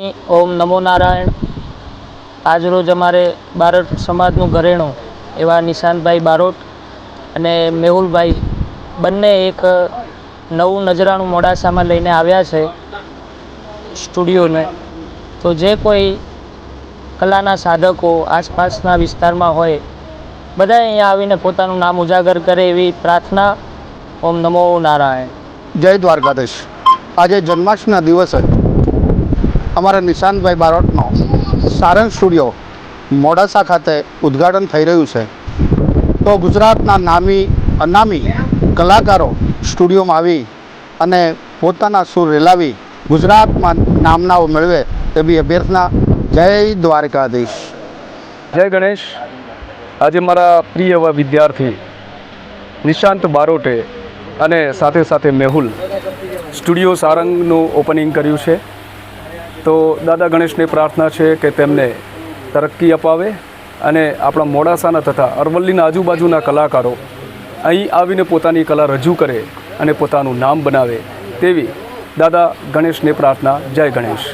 ઓમ નમો નારાયણ. આજરોજ અમારે બારોટ સમાજનું ઘરેણું એવા નિશાંતભાઈ બારોટ અને મેહુલભાઈ બંને એક નવું નજરાણું મોડાસામાં લઈને આવ્યા છે સ્ટુડિયોને. તો જે કોઈ કલાના સાધકો આસપાસના વિસ્તારમાં હોય બધા અહીંયા આવીને પોતાનું નામ ઉજાગર કરે એવી પ્રાર્થના ઓમ નમો નારાયણ. જય દ્વારકાધીશ. આજે જન્માષ્ટમીના દિવસે અમારા નિશાંતભાઈ બારોટનો સારંગ સ્ટુડિયો મોડાસા ખાતે ઉદ્ઘાટન થઈ રહ્યું છે. તો ગુજરાતના નામી, અનામી કલાકારો સ્ટુડિયોમાં આવી અને પોતાના સુર રેલાવી ગુજરાતમાં નામનાઓ મેળવે એવી અભ્યર્થના જય દ્વારકાધીશ. જય ગણેશ. આજે મારા પ્રિય એવા વિદ્યાર્થી નિશાંત બારોટે અને સાથે સાથે મેહુલ સ્ટુડિયો સારંગનું ઓપનિંગ કર્યું છે. તો દાદા ગણેશની પ્રાર્થના છે કે તેમને તરક્કી અપાવે અને આપણા મોડાસાના તથા અરવલ્લીના આજુબાજુના કલાકારો અહીં આવીને પોતાની કલા રજૂ કરે અને પોતાનું નામ બનાવે તેવી દાદા ગણેશને પ્રાર્થના. જય ગણેશ.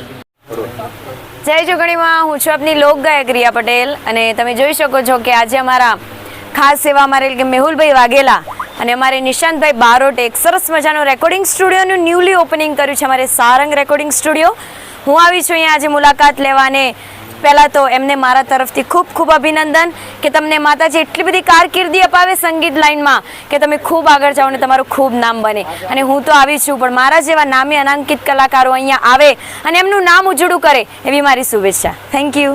જય જોગણીમાં હું છું આપની લોકગાયક રિયા પટેલ અને તમે જોઈ શકો છો કે આજે અમારા ખાસ સેવા અમારે કે મેહુલભાઈ વાઘેલા અને અમારે નિશાંતભાઈ બારોટ એક સરસ મજાનું રેકોર્ડિંગ સ્ટુડિયોનું ન્યૂલી ઓપનિંગ કર્યું છે. અમારે સારંગ રેકોર્ડિંગ સ્ટુડિયો હું આવી છું અહીંયા આજે મુલાકાત લેવાને. પહેલાં તો એમને મારા તરફથી ખૂબ ખૂબ અભિનંદન કે તમને માતાજી એટલી બધી કારકિર્દી અપાવે સંગીત લાઇનમાં કે તમે ખૂબ આગળ જાઓ ને તમારું ખૂબ નામ બને. અને હું તો આવી છું, પણ મારા જેવા નામે અનાંકિત કલાકારો અહીંયા આવે અને એમનું નામ ઉજળું કરે એવી મારી શુભેચ્છા. Thank you